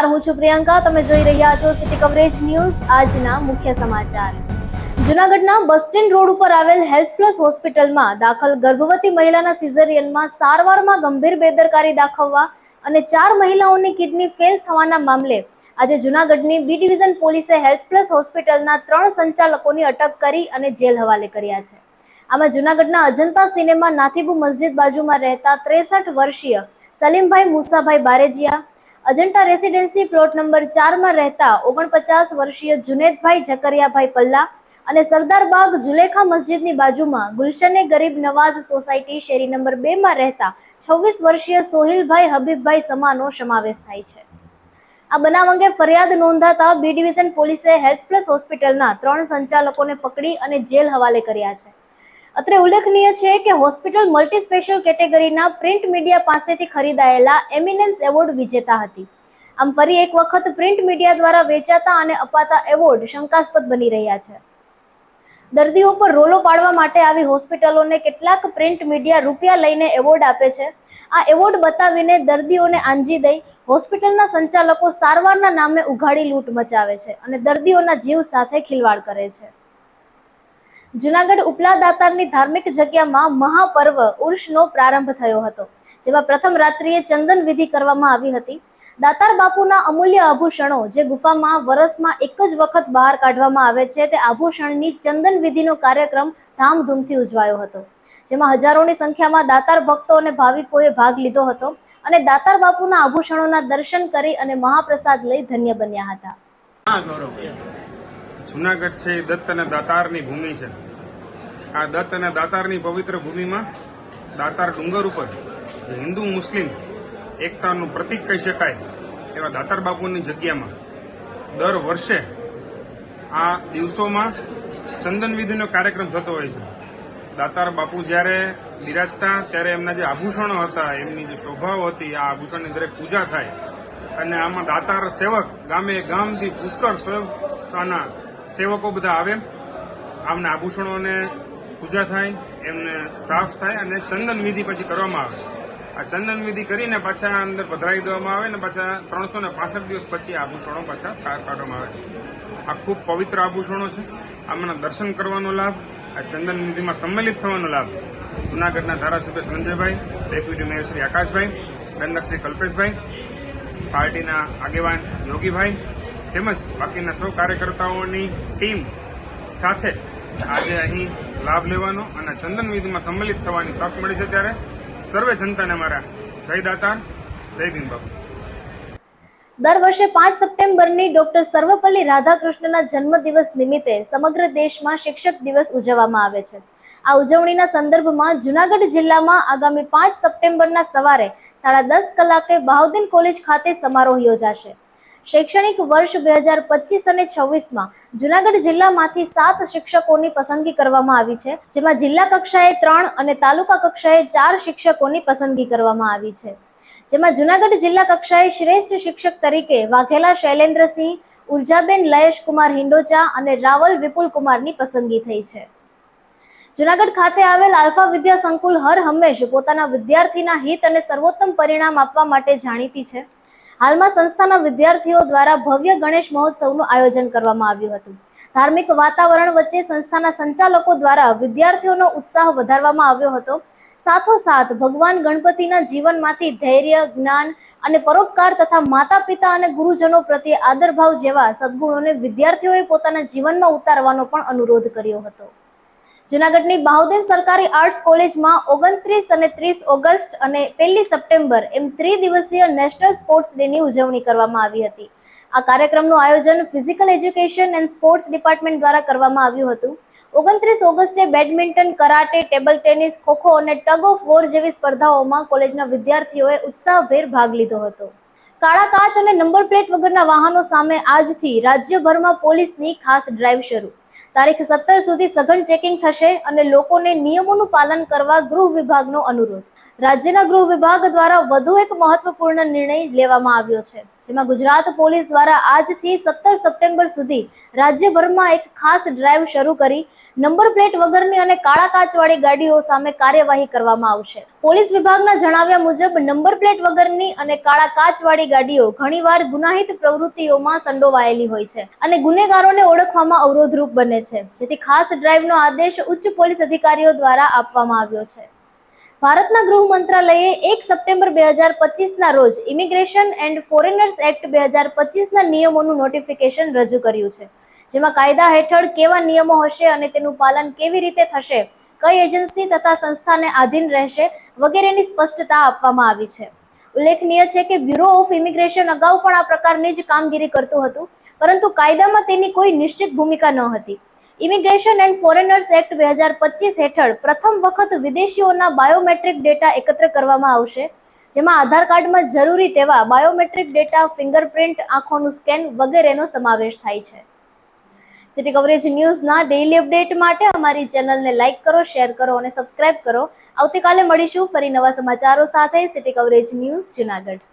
નમસ્કાર, હું છું પ્રિયંકા. તમે જોઈ રહ્યા છો સિટી કવરેજ ન્યૂઝ આજના મુખ્ય સમાચાર. જૂનાગઢના બસ સ્ટેન્ડ રોડ ઉપર આવેલ હેલ્થ પ્લસ હોસ્પિટલમાં દાખલ ગર્ભવતી મહિલાના સિઝરિયનમાં સારવારમાં ગંભીર બેદરકારી દાખવવા અને ચાર મહિલાઓની કિડની ફેલ થવાના મામલે આજે જૂનાગઢની બી ડિવિઝન પોલીસે હેલ્થ પ્લસ હોસ્પિટલના ત્રણ સંચાલકોની અટક કરી અને જેલ હવાલે કર્યા છે. આમાં જૂનાગઢના અજંતા સિનેમા નાથીબુ મસ્જિદ બાજુમાં રહેતા ત્રેસઠ વર્ષીય Salimbhai Musabhai Barejiya. Ajanta residency plot number ચારમાં રહેતા ઓગણપચાસ વર્ષીય જુનેદભાઈ ઝકરિયાભાઈ પલ્લા અને સરદારબાગ જુલેખા મસ્જિદની બાજુમાં ગુલશને ગરીબ નવાઝ સોસાયટી શેરી નંબર બેમાં રહેતા છવ્વીસ વર્ષીય સોહિલભાઈ હબીબભાઈ સમાનો સમાવેશ થાય છે. આ બનાવ અંગે ફરિયાદ નોંધાતા બી ડિવિઝન પોલીસે હેલ્થ પ્લસ હોસ્પિટલના ત્રણ સંચાલકોને પકડી અને જેલ હવાલે કર્યા છે. અત્રે ઉલ્લેખનીય છે કે હોસ્પિટલ મલ્ટી સ્પેશિયલ કેટેગરીના પ્રિન્ટ મીડિયા પાસેથી ખરીદાયેલા એમિનન્સ એવોર્ડ વિજેતા હતી. આમ ફરી એક વખત પ્રિન્ટ મીડિયા દ્વારા વેચાતા અને અપાતા એવોર્ડ શંકાસ્પદ બની રહ્યા છે. દર્દીઓ પર રોલો પાડવા માટે આવી હોસ્પિટલોને કેટલાક પ્રિન્ટ મીડિયા રૂપિયા લઈને એવોર્ડ આપે છે. આ એવોર્ડ બતાવીને દર્દીઓને આંજી દઈ હોસ્પિટલના સંચાલકો સારવારના નામે ઉઘાડી લૂંટ મચાવે છે અને દર્દીઓના જીવ સાથે ખિલવાડ કરે છે. જુનાગઢ ઉપલા દાતારની ધાર્મિક જગ્યામાં મહાપર્વ ઉર્ષનો પ્રારંભ થયો હતો, જેમાં પ્રથમ રાત્રિએ ચંદન વિધિ કરવામાં આવી હતી. દાતાર બાપુના અમૂલ્ય આભૂષણો જે ગુફામાં વરસમાં એક જ વખત બહાર કાઢવામાં આવે છે, તે આભૂષણની ચંદન વિધિનો કાર્યક્રમ ધામધૂમથી ઉજવાયો હતો, જેમાં હજારોની સંખ્યામાં દાતાર ભક્તો અને ભાવિકોએ ભાગ લીધો હતો અને દાતાર બાપુના આભૂષણોના દર્શન કરી અને મહાપ્રસાદ લઈ ધન્ય બન્યા હતા. જુનાગઢ છે એ દત્ત અને દાતારની ભૂમિ છે. આ દત્ત અને દાતારની પવિત્ર ભૂમિમાં દાતાર ડુંગર ઉપર હિન્દુ મુસ્લિમ એકતાનું પ્રતીક કહી શકાય એવા દાતાર બાપુની જગ્યામાં દર વર્ષે આ દિવસોમાં ચંદન વિધિનો કાર્યક્રમ થતો હોય છે. દાતાર બાપુ જ્યારે બિરાજતા ત્યારે એમના જે આભૂષણો હતા, એમની જે શોભાઓ હતી, આ આભૂષણની દરેક પૂજા થાય અને આમાં દાતાર સેવક ગામે ગામથી પુષ્કળ સ્વયંના સેવકો બધા આવે, આમના આભૂષણોને પૂજા થાય, એમને સાફ થાય અને ચંદન વિધિ પછી કરવામાં આવે. આ ચંદન વિધિ કરીને પાછા અંદર પધરાવી દેવામાં આવે ને પાછા ત્રણસો ને પાસઠ દિવસ પછી આભૂષણો પાછા બહાર કાઢવામાં આવે. આ ખૂબ પવિત્ર આભૂષણો છે. આમના દર્શન કરવાનો લાભ, આ ચંદન વિધિમાં સંમેલિત થવાનો લાભ. જુનાગઢના ધારાસભ્ય સંજયભાઈ, ડેપ્યુટી મેયર શ્રી આકાશભાઈ, દંડક શ્રી કલ્પેશભાઈ, પાર્ટીના આગેવાન યોગીભાઈ તેમજ બાકીના સૌ કાર્યકર્તાઓની ટીમ સાથે આજે અહીં લાભ લેવાનો અને ચંદન વિધિમાં સંમેલિત થવાની તક મળી છે ત્યારે સર્વે જનતાને મારા જય દાતા જય ભીમ બાપુ દર વર્ષે પાંચ સપ્ટેમ્બરની ડોક્ટર સર્વપલ્લી રાધાકૃષ્ણના જન્મદિવસ નિમિત્તે સમગ્ર દેશમાં શિક્ષક દિવસ ઉજવવામાં આવે છે. આ ઉજવણીના સંદર્ભમાં જુનાગઢ જિલ્લામાં આગામી પાંચ સપ્ટેમ્બરના સવારે સાડા દસ કલાકે બહાઉદ્દીન કોલેજ ખાતે સમારોહ યોજાશે. શૈક્ષણિક વર્ષ બે હજાર પચીસ અને છવ્વીસમાં જુનાગઢ જિલ્લામાંથી સાત શિક્ષકોની પસંદગી કરવામાં આવી છે, જેમાં જિલ્લા કક્ષાએ ત્રણ અને તાલુકા કક્ષાએ ચાર શિક્ષકોની પસંદગી કરવામાં આવી છે. જેમાં જુનાગઢ જિલ્લા કક્ષાએ શ્રેષ્ઠ શિક્ષક તરીકે વાઘેલા શૈલેન્દ્રસિંહ, ઉર્જાબેન લયેશ કુમાર હિંડોચા અને રાવલ વિપુલ કુમારની પસંદગી થઈ છે. જુનાગઢ ખાતે આવેલ આલ્ફા વિદ્યા સંકુલ હર હંમેશ પોતાના વિદ્યાર્થીના હિત અને સર્વોત્તમ પરિણામ આપવા માટે જાણીતી છે. હાલમાં સંસ્થાના વિદ્યાર્થીઓ દ્વારા ભવ્ય ગણેશ મહોત્સવનું આયોજન કરવામાં આવ્યું હતું. ધાર્મિક વાતાવરણ વચ્ચે સંસ્થાના સંચાલકો દ્વારા વિદ્યાર્થીઓનો ઉત્સાહ વધારવામાં આવ્યો હતો. સાથોસાથ ભગવાન ગણપતિના જીવનમાંથી ધૈર્ય, જ્ઞાન અને પરોપકાર તથા માતા પિતા અને ગુરુજનો પ્રત્યે આદરભાવ જેવા સદગુણોને વિદ્યાર્થીઓએ પોતાના જીવનમાં ઉતારવાનો પણ અનુરોધ કર્યો હતો. જુનાગઢની બહાઉદ્દીન સરકારી આર્ટ્સ કોલેજમાં ઓગણત્રીસ અને ત્રીસ ઓગસ્ટ અને પહેલી સપ્ટેમ્બર એમ ત્રિદિવસીય નેશનલ સ્પોર્ટ્સ ડેની ઉજવણી કરવામાં આવી હતી. આ કાર્યક્રમનું આયોજન physical education and sports department દ્વારા કરવામાં આવ્યું હતું. ઓગણત્રીસ ઓગસ્ટે badminton, karate, table tennis, kho kho અને ટગ ઓફ વોર જેવી સ્પર્ધાઓમાં કોલેજના વિદ્યાર્થીઓએ ઉત્સાહભેર ભાગ લીધો હતો. કાળા કાચ અને નંબર પ્લેટ વગરના વાહનો સામે આજથી રાજ્યભરમાં પોલીસની ખાસ ડ્રાઈવ શરૂ. તારીખ સત્તર સુધી સઘન ચેકિંગ થશે અને લોકોને નિયમોનું પાલન કરવા ગૃહ વિભાગનો અનુરોધ. રાજ્યના ગૃહ વિભાગ દ્વારા વધુ એક મહત્વપૂર્ણ નિર્ણય લેવામાં આવ્યો છે, જેમાં ગુજરાત પોલીસ દ્વારા આજથી સત્તર સપ્ટેમ્બર સુધી રાજ્યભરમાં એક ખાસ ડ્રાઈવ શરૂ કરી, નંબર પ્લેટ વગરની અને કાળા કાચવાળી ગાડીઓ સામે કાર્યવાહી કરવામાં આવશે. પોલીસ વિભાગના જણાવ્યા મુજબ, નંબર પ્લેટ વગરની અને કાળા કાચવાળી ગાડીઓ ઘણીવાર ગુનાહિત પ્રવૃત્તિઓમાં સંડોવાયેલી હોય છે અને ગુનેગારોને ઓળખવામાં અવરોધરૂપ બને છે, જેથી ખાસ ડ્રાઈવનો આદેશ ઉચ્ચ પોલીસ અધિકારીઓ દ્વારા આપવામાં આવ્યો છે. ભારતના ગૃહ મંત્રાલયે એક સપ્ટેમ્બર બે હજાર પચીસના રોજ ઇમિગ્રેશન એન્ડ ફોરેનર્સ એક્ટ બે હજાર પચીસના નિયમોનું નોટિફિકેશન રજૂ કર્યું છે. જેમાં કાયદા હેઠળ કેવા નિયમો હશે અને તેનું પાલન કેવી રીતે થશે, કઈ એજન્સી તથા સંસ્થાને આધીન રહેશે વગેરેની સ્પષ્ટતા આપવામાં આવી છે. ઉલ્લેખનીય છે કે બ્યુરો ઓફ ઇમિગ્રેશન અગાઉ પણ આ પ્રકારની જ કામગીરી કરતું હતું, પરંતુ કાયદામાં તેની કોઈ નિશ્ચિત ભૂમિકા ન હતી ઇમિગ્રેશન એન્ડ ફોરેનર્સ એક્ટ બે હજાર પચીસ હેઠળ પ્રથમ વખત વિદેશીઓના બાયોમેટ્રિક ડેટા એકત્ર કરવામાં આવશે, જેમાં આધાર કાર્ડમાં જરૂરી તેવા બાયોમેટ્રિક ડેટા ફિંગરપ્રિન્ટ આંખોનું સ્કેન વગેરેનો સમાવેશ થાય છે. સિટી કવરેજ ન્યૂઝના ડેઇલી અપડેટ માટે અમારી ચેનલને લાઇક કરો શેર કરો અને સબસ્ક્રાઇબ કરો. આવતીકાલે મળીશું ફરી નવા સમાચારો સાથે. City Coverage News Junagadh.